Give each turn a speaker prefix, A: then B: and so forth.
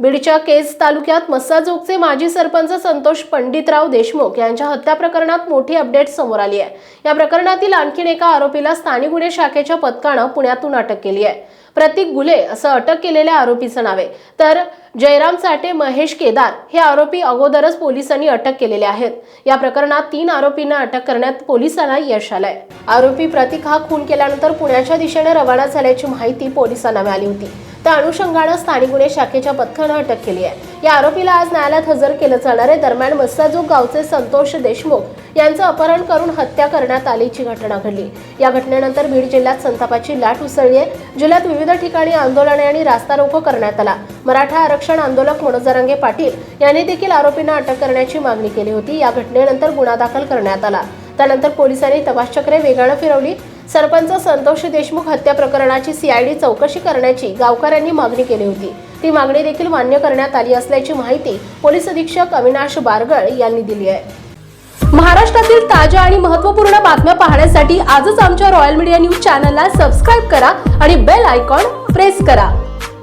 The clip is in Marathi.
A: बीडच्या केज तालुक्यात मस्साजोगचे माजी सरपंच संतोष पंडितराव देशमुख यांच्या हत्या प्रकरणात मोठी अपडेट समोर आली आहे. या प्रकरणातील आणखीन एका आरोपीला स्थानिक गुन्हे शाखेच्या पथकानं पुण्यातून अटक केली आहे. प्रतीक गुले असं अटक केलेल्या आरोपीचं नाव आहे. तर जयराम साठे महेश केदार हे आरोपी अगोदरच पोलिसांनी अटक केलेले आहेत. या प्रकरणात तीन आरोपींना अटक करण्यात पोलिसांना यश आलंय. आरोपी प्रतीक हा खून केल्यानंतर पुण्याच्या दिशेने रवाना झाल्याची माहिती पोलिसांना मिळाली होती. त्या अनुषंगानं स्थानिक गुन्हे शाखेच्या पथकानं अटक केली आहे. या आरोपीला आज न्यायालयात हजर केलं जाणार आहे. दरम्यान मस्साजोग गावचे संतोष देशमुख यांचं अपहरण करून हत्या करण्यात आल्याची घटना घडली. या घटनेनंतर बीड जिल्ह्यात संतापाची लाट उसळली आहे. जिल्ह्यात विविध ठिकाणी आंदोलने आणि रास्ता रोको करण्यात आला. मराठा आरक्षण आंदोलक मनोज जरांगे पाटील यांनी देखील आरोपींना अटक करण्याची मागणी केली होती. या घटनेनंतर गुन्हा दाखल करण्यात आला. त्यानंतर पोलिसांनी तपासचक्रे वेगानं फिरवली. सरपंच संतोष देशमुख हत्या प्रकरणाची सीआयडी चौकशी करण्याची गावकऱ्यांनी मागणी केली होती. ती मागणी देखील मान्य करण्यात आली असल्याची माहिती पोलीस अधीक्षक अविनाश बारगळ यांनी दिली आहे. महाराष्ट्रातील ताज्या आणि महत्त्वपूर्ण बातम्या पाहण्यासाठी आजच आमच्या रॉयल मीडिया न्यूज चॅनलला सबस्क्राईब करा आणि बेल आयकॉन प्रेस करा.